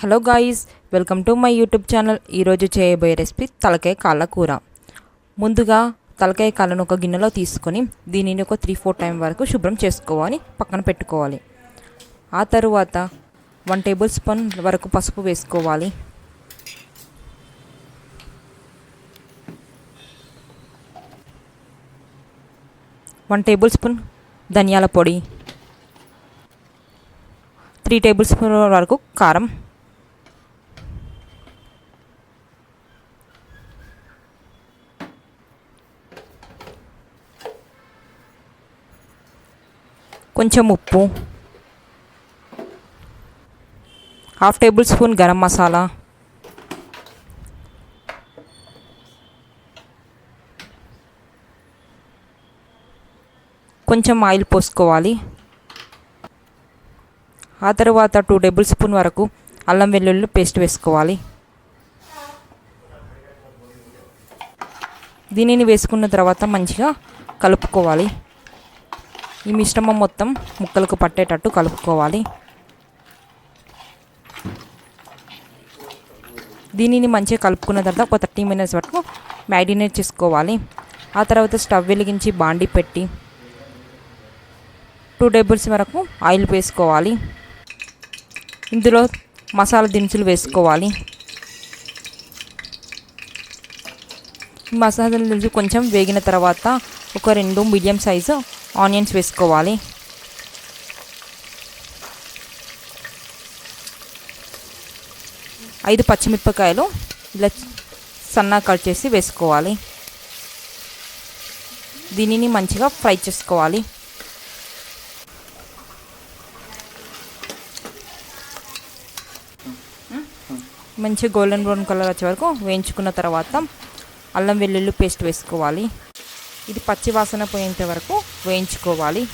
Hello guys welcome to my YouTube channel. ఈరోజు చేయబోయే recipe తలకాయ కాళ్ళ కూర. ముందుగా తలకాయ కాళ్ళను ఒక గిన్నెలో తీసుకొని దీనిని ఒక త్రీ ఫోర్ టైం వరకు శుభ్రం చేసుకోవాలి పక్కన పెట్టుకోవాలి. ఆ తరువాత వన్ టేబుల్ స్పూన్ వరకు పసుపు వేసుకోవాలి. వన్ టేబుల్ స్పూన్ ధనియాల పొడి. త్రీ టేబుల్ స్పూన్ వరకు కారం. కొంచెం ఉప్పు. Half tablespoon garam masala. కొంచెం ఆయిల్ పోసుకోవాలి. ఆ తర్వాత టూ టేబుల్ స్పూన్ వరకు అల్లం వెల్లుల్లి పేస్ట్ వేసుకోవాలి. దీనిని వేసుకున్న తర్వాత మంచిగా కలుపుకోవాలి. ఈ మిశ్రమం మొత్తం ముక్కలకు పట్టేటట్టు కలుపుకోవాలి. దీనిని మంచిగా కలుపుకున్న తర్వాత ఒక థర్టీ మినిట్స్ వరకు మ్యారినేట్ చేసుకోవాలి. ఆ తర్వాత స్టవ్ వెలిగించి బాండి పెట్టి టూ టేబుల్స్ వరకు ఆయిల్ వేసుకోవాలి. ఇందులో మసాలా దినుసులు వేసుకోవాలి. మసాలా దినుసులు కొంచెం వేగిన తర్వాత ఒక రెండు మీడియం సైజు ఆనియన్స్ వేసుకోవాలి. ఐదు పచ్చిమిరపకాయలు ఇలా సన్నా కట్ చేసి వేసుకోవాలి. దీనిని మంచిగా ఫ్రై చేసుకోవాలి. మంచి గోల్డెన్ బ్రౌన్ కలర్ వచ్చే వరకు వేయించుకున్న తర్వాత అల్లం వెల్లుల్లి పేస్ట్ వేసుకోవాలి. ఇది పచ్చివాసన పోయేంత వరకు వేయించుకోవాలి.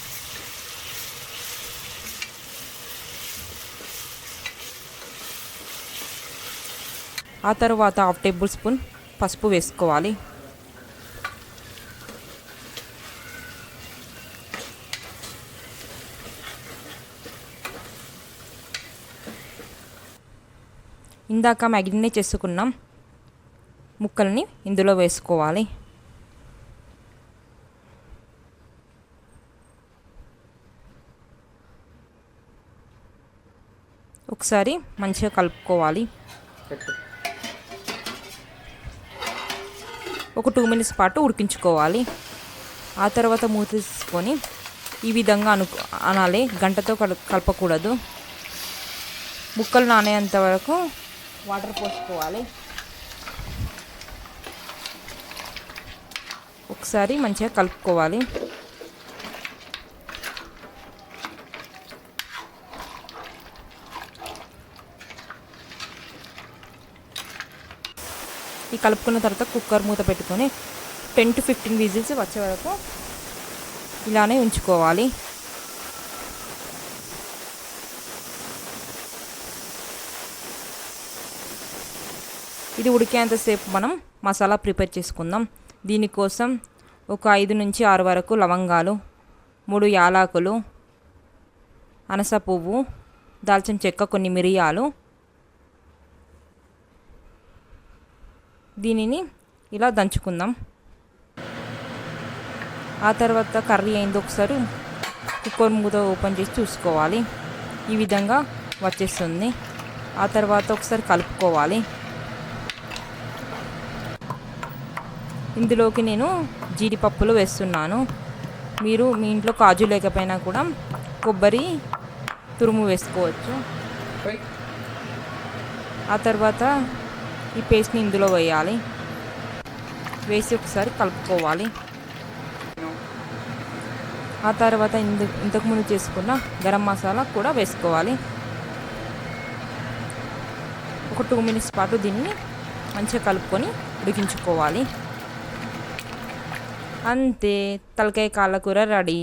ఆ తర్వాత హాఫ్ టేబుల్ స్పూన్ పసుపు వేసుకోవాలి. ఇందాక మ్యాగినేట్ చేసుకున్నాం. ముక్కల్ని ఇందులో వేసుకోవాలి. ఒకసారి మంచిగా కలుపుకోవాలి. ఒక టూ మినిట్స్ పాటు ఉడికించుకోవాలి. ఆ తర్వాత మూత తీసుకొని ఈ విధంగా అను అనాలి. గంటతో కలపకూడదు. ముక్కలు నానేంత వరకు వాటర్ పోసుకోవాలి. ఒకసారి మంచిగా కలుపుకోవాలి. ఈ కలుపుకున్న తర్వాత కుక్కర్ మూత పెట్టుకొని టెన్ టు ఫిఫ్టీన్ విజిల్స్ వచ్చే వరకు ఇలానే ఉంచుకోవాలి. ఇది ఉడికేంతసేపు మనం మసాలా ప్రిపేర్ చేసుకుందాం. దీనికోసం ఒక ఐదు నుంచి ఆరు వరకు లవంగాలు మూడు యాలాకులు అనస పువ్వు దాల్చిన చెక్క కొన్ని మిరియాలు దీనిని ఇలా దంచుకుందాం. ఆ తర్వాత కర్రీ అయింది ఒకసారి కుక్కర్ మూత ఓపెన్ చేసి చూసుకోవాలి. ఈ విధంగా వచ్చేస్తుంది. ఆ తర్వాత ఒకసారి కలుపుకోవాలి. ఇందులోకి నేను జీడిపప్పులు వేస్తున్నాను. మీరు మీ ఇంట్లో కాజు లేకపోయినా కూడా కొబ్బరి తురుము వేసుకోవచ్చు. ఆ తర్వాత ఈ పేస్ట్ని ఇందులో వేయాలి. వేసి ఒకసారి కలుపుకోవాలి. ఆ తర్వాత ఇందు ఇంతకుముందు చేసుకున్న గరం మసాలా కూడా వేసుకోవాలి. ఒక టూ మినిట్స్ పాటు దీన్ని మంచిగా కలుపుకొని ఉడికించుకోవాలి. అంతే తలకాయ కాళ్ళ కూర ready.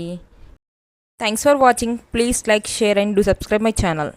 Thanks for watching please like share and do subscribe my channel